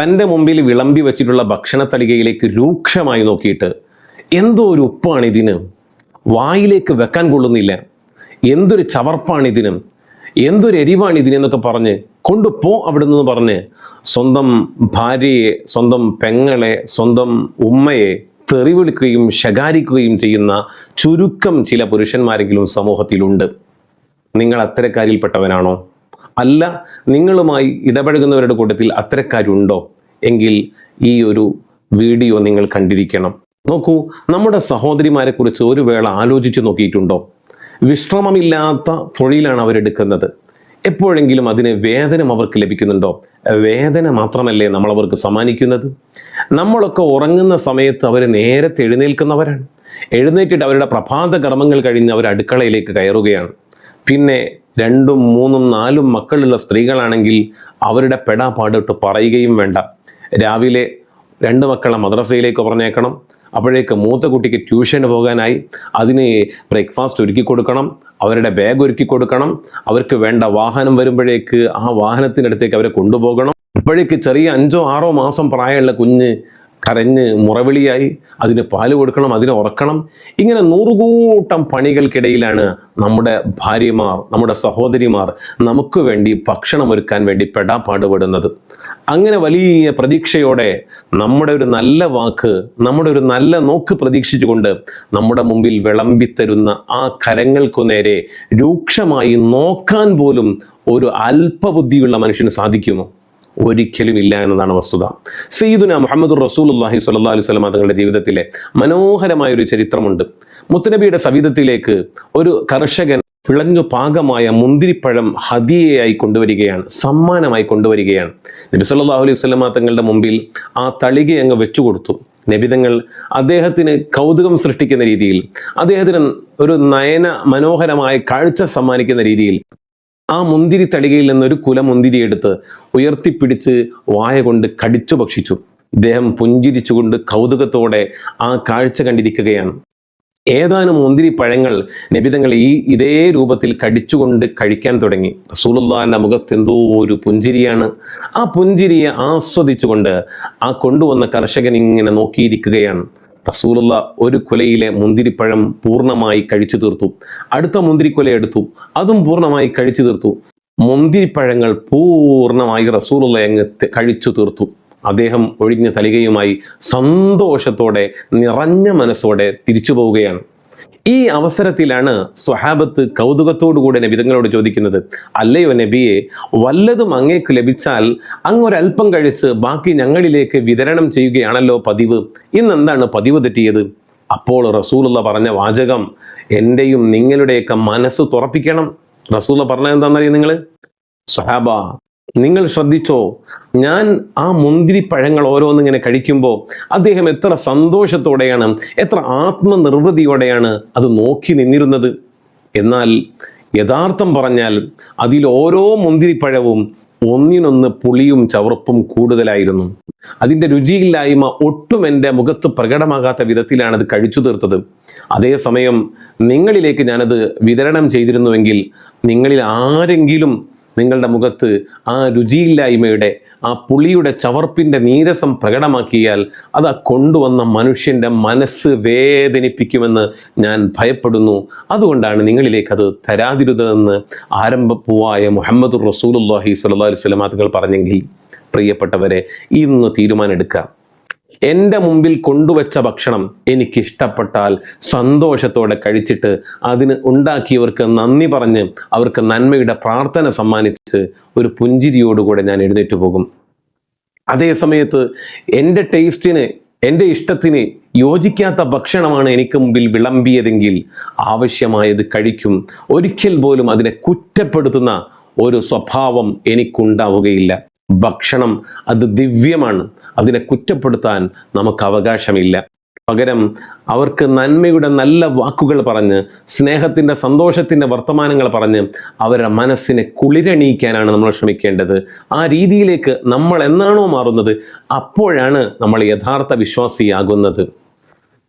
തന്റെ മുമ്പിൽ വിളമ്പി വെച്ചിട്ടുള്ള ഭക്ഷണത്തളികയിലേക്ക് രൂക്ഷമായി നോക്കിയിട്ട് എന്തോ ഒരു ഉപ്പാണ് ഇതിന് വായിലേക്ക് വെക്കാൻ കൊള്ളുന്നില്ല. എന്തൊരു ചവർപ്പാണ് ഇതിനും എന്തൊരു എരിവാണ് ഇതിനെന്നൊക്കെ പറഞ്ഞ് കൊണ്ടുപോ അവിടെ നിന്ന് പറഞ്ഞ് സ്വന്തം ഭാര്യയെ സ്വന്തം പെങ്ങളെ സ്വന്തം ഉമ്മയെ തെറിവിളിക്കുകയും ശകാരിക്കുകയും ചെയ്യുന്ന ചുരുക്കം ചില പുരുഷന്മാരെങ്കിലും സമൂഹത്തിലുണ്ട്. നിങ്ങൾ അത്തരക്കാരിൽപ്പെട്ടവനാണോ അല്ല നിങ്ങളുമായി ഇടപഴകുന്നവരുടെ കൂട്ടത്തിൽ അത്തരക്കാരുണ്ടോ? എങ്കിൽ ഈ ഒരു വീഡിയോ നിങ്ങൾ കണ്ടിരിക്കണം. നോക്കൂ നമ്മുടെ സഹോദരിമാരെ കുറിച്ച് ഒരു വേള ആലോചിച്ചു നോക്കിയിട്ടുണ്ടോ? വിശ്രമമില്ലാത്ത തൊഴിലാണ് അവരെടുക്കുന്നത്. എപ്പോഴെങ്കിലും അതിന് വേതനം അവർക്ക് ലഭിക്കുന്നുണ്ടോ? വേദന മാത്രമല്ലേ നമ്മൾ അവർക്ക് സമ്മാനിക്കുന്നത്? നമ്മളൊക്കെ ഉറങ്ങുന്ന സമയത്ത് അവർ നേരത്തെ എഴുന്നേൽക്കുന്നവരാണ്. എഴുന്നേറ്റിട്ട് അവരുടെ പ്രഭാത കർമ്മങ്ങൾ കഴിഞ്ഞ് അവർ അടുക്കളയിലേക്ക് കയറുകയാണ്. പിന്നെ രണ്ടും മൂന്നും നാലും മക്കളുള്ള സ്ത്രീകളാണെങ്കിൽ അവരുടെ പെടാപാടിട്ട് പറയുകയും വേണ്ട. രാവിലെ രണ്ട് മക്കളെ മദ്രസയിലേക്ക് പറഞ്ഞേക്കണം. അപ്പോഴേക്ക് മൂത്ത കുട്ടിക്ക് ട്യൂഷന് പോകാനായി അതിന് ബ്രേക്ക്ഫാസ്റ്റ് ഒരുക്കി കൊടുക്കണം. അവരുടെ ബാഗ് ഒരുക്കി കൊടുക്കണം. അവർക്ക് വേണ്ട വാഹനം വരുമ്പോഴേക്ക് ആ വാഹനത്തിന്റെ അടുത്തേക്ക് അവരെ കൊണ്ടുപോകണം. അപ്പോഴേക്ക് ചെറിയ അഞ്ചോ ആറോ മാസം പ്രായമുള്ള കുഞ്ഞ് കരഞ്ഞ് മുറവിളിയായി അതിന് പാൽ കൊടുക്കണം അതിനെ ഉറക്കണം. ഇങ്ങനെ നൂറുകൂട്ടം പണികൾക്കിടയിലാണ് നമ്മുടെ ഭാര്യമാർ നമ്മുടെ സഹോദരിമാർ നമുക്ക് വേണ്ടി ഭക്ഷണം ഒരുക്കാൻ വേണ്ടി പെടാപ്പാടുപെടുന്നത് അങ്ങനെ വലിയ പ്രതീക്ഷയോടെ നമ്മുടെ ഒരു നല്ല വാക്ക് നമ്മുടെ ഒരു നല്ല നോക്ക് പ്രതീക്ഷിച്ചുകൊണ്ട് നമ്മുടെ മുമ്പിൽ വിളമ്പിത്തരുന്ന ആ കരങ്ങൾക്കു നേരെ രൂക്ഷമായി നോക്കാൻ പോലും ഒരു അല്പബുദ്ധിയുള്ള മനുഷ്യന് സാധിക്കുമോ? ഒരിക്കലും ഇല്ല എന്നതാണ് വസ്തുത. സയ്യിദുന മുഹമ്മദ് റസൂൽ അള്ളാഹി സ്വല്ലല്ലാഹി അലൈഹി വസല്ലം തങ്ങളുടെ ജീവിതത്തിലെ മനോഹരമായ ഒരു ചരിത്രമുണ്ട്. മുത്തനബിയുടെ സവിധത്തിലേക്ക് ഒരു കർഷകൻ വിളഞ്ഞു പാകമായ മുന്തിരിപ്പഴം ഹദിയയായി കൊണ്ടുവരികയാണ് സമ്മാനമായി കൊണ്ടുവരികയാണ്. നബി സല്ലാഹു അലൈഹി വസല്ലം തങ്ങളുടെ മുമ്പിൽ ആ തളിക അങ്ങ് വെച്ചു കൊടുത്തു. നബിതങ്ങൾ അദ്ദേഹത്തിന് കൗതുകം സൃഷ്ടിക്കുന്ന രീതിയിൽ അദ്ദേഹത്തിന് ഒരു നയന മനോഹരമായ കാഴ്ച സമ്മാനിക്കുന്ന രീതിയിൽ ആ മുന്തിരി തളികയിൽ നിന്നൊരു കുല മുന്തിരി എടുത്ത് ഉയർത്തിപ്പിടിച്ച് വായ കൊണ്ട് കടിച്ചു ഭക്ഷിച്ചു. ഇദ്ദേഹം പുഞ്ചിരിച്ചുകൊണ്ട് കൗതുകത്തോടെ ആ കാഴ്ച കണ്ടിരിക്കുകയാണ്. ഏതാനും മുന്തിരി പഴങ്ങൾ നബിതങ്ങൾ ഈ ഇതേ രൂപത്തിൽ കടിച്ചുകൊണ്ട് കഴിക്കാൻ തുടങ്ങി. റസൂലുള്ളാഹിന്റെ മുഖത്ത് എന്തോ ഒരു പുഞ്ചിരിയാണ്. ആ പുഞ്ചിരിയെ ആസ്വദിച്ചുകൊണ്ട് ആ കൊണ്ടുവന്ന കർഷകൻ ഇങ്ങനെ നോക്കിയിരിക്കുകയാണ്. റസൂലുള്ള ഒരു കുലയിലെ മുന്തിരിപ്പഴം പൂർണമായി കഴിച്ചു തീർത്തു. അടുത്ത മുന്തിരിക്കുല എടുത്തു. അതും പൂർണമായി കഴിച്ചു തീർത്തു. മുന്തിരിപ്പഴങ്ങൾ പൂർണമായി റസൂലുള്ള അങ്ങ് കഴിച്ചു തീർത്തു. അദ്ദേഹം ഒഴിഞ്ഞ തലികയുമായി സന്തോഷത്തോടെ നിറഞ്ഞ മനസ്സോടെ തിരിച്ചു പോവുകയാണ്. ഈ അവസരത്തിലാണ് സ്വഹാബത്ത് കൗതുകത്തോടുകൂടെ നബിതങ്ങളോട് ചോദിക്കുന്നത് അല്ലയോ നബിയെ വല്ലതും അങ്ങേക്ക് ലഭിച്ചാൽ അങ്ങൊരൽപ്പം കഴിച്ച് ബാക്കി ഞങ്ങളിലേക്ക് വിതരണം ചെയ്യുകയാണല്ലോ പതിവ്. ഇന്നെന്താണ് പതിവ് തെറ്റിയത്? അപ്പോൾ റസൂലുള്ള പറഞ്ഞ വാചകം എന്റെയും നിങ്ങളുടെയൊക്കെ മനസ്സ് തുറപ്പിക്കണം. റസൂല പറഞ്ഞത് എന്താണെന്നറിയാം നിങ്ങൾ സ്വഹാബ നിങ്ങൾ ശ്രദ്ധിച്ചോ? ഞാൻ ആ മുന്തിരി പഴങ്ങൾ ഓരോന്നിങ്ങനെ കഴിക്കുമ്പോൾ അദ്ദേഹം എത്ര സന്തോഷത്തോടെയാണ് എത്ര ആത്മനിർവൃതിയോടെയാണ് അത് നോക്കി നിന്നിരുന്നത്. എന്നാൽ യഥാർത്ഥം പറഞ്ഞാൽ അതിൽ ഓരോ മുന്തിരിപ്പഴവും ഒന്നിനൊന്ന് പുളിയും ചവർപ്പും കൂടുതലായിരുന്നു. അതിന്റെ രുചിയില്ലായ്മ ഒട്ടും എന്റെ മുഖത്ത് പ്രകടമാകാത്ത വിധത്തിലാണ് അത് കഴിച്ചു തീർത്തത്. അതേസമയം നിങ്ങളിലേക്ക് ഞാനത് വിതരണം ചെയ്തിരുന്നുവെങ്കിൽ നിങ്ങളിൽ ആരെങ്കിലും നിങ്ങളുടെ മുഖത്ത് ആ രുചിയില്ലായ്മയുടെ ആ പുളിയുടെ ചവർപ്പിന്റെ നീരസം പ്രകടമാക്കിയാൽ അത് കൊണ്ടുവന്ന മനുഷ്യന്റെ മനസ്സ് വേദനിപ്പിക്കുമെന്ന് ഞാൻ ഭയപ്പെടുന്നു. അതുകൊണ്ടാണ് നിങ്ങളിലേക്ക് അത് തരാതിരുതെന്ന് ആരംഭപ്പൂവായ മുഹമ്മദ് റസൂലുല്ലാഹി വസല്ലം തങ്ങൾ പറഞ്ഞെങ്കിൽ പ്രിയപ്പെട്ടവരെ ഇന്ന് തീരുമാനമെടുക്കാം. എന്റെ മുമ്പിൽ കൊണ്ടുവച്ച ഭക്ഷണം എനിക്കിഷ്ടപ്പെട്ടാൽ സന്തോഷത്തോടെ കഴിച്ചിട്ട് അതിന് ഉണ്ടാക്കിയവർക്ക് നന്ദി പറഞ്ഞ് അവർക്ക് നന്മയുടെ പ്രാർത്ഥന സമ്മാനിച്ച് ഒരു പുഞ്ചിരിയോടുകൂടെ ഞാൻ എഴുന്നേറ്റ് പോകും. അതേ സമയത്ത് എന്റെ ടേസ്റ്റിന് എന്റെ ഇഷ്ടത്തിന് യോജിക്കാത്ത ഭക്ഷണമാണ് എനിക്ക് മുമ്പിൽ വിളമ്പിയതെങ്കിൽ ആവശ്യമായത് കഴിക്കും. ഒരിക്കൽ പോലും അതിനെ കുറ്റപ്പെടുത്തുന്ന ഒരു സ്വഭാവം എനിക്കുണ്ടാവുകയില്ല. ഭക്ഷണം അത് ദിവ്യമാണ്. അതിനെ കുറ്റപ്പെടുത്താൻ നമുക്ക് അവകാശമില്ല. പകരം അവർക്ക് നന്മയുടെ നല്ല വാക്കുകൾ പറഞ്ഞ് സ്നേഹത്തിന്റെ സന്തോഷത്തിന്റെ വർത്തമാനങ്ങൾ പറഞ്ഞ് അവരുടെ മനസ്സിനെ കുളിരണിയിക്കാനാണ് നമ്മൾ ശ്രമിക്കേണ്ടത്. ആ രീതിയിലേക്ക് നമ്മൾ എന്നാണോ മാറുന്നത് അപ്പോഴാണ് നമ്മൾ യഥാർത്ഥ വിശ്വാസിയാകുന്നത്.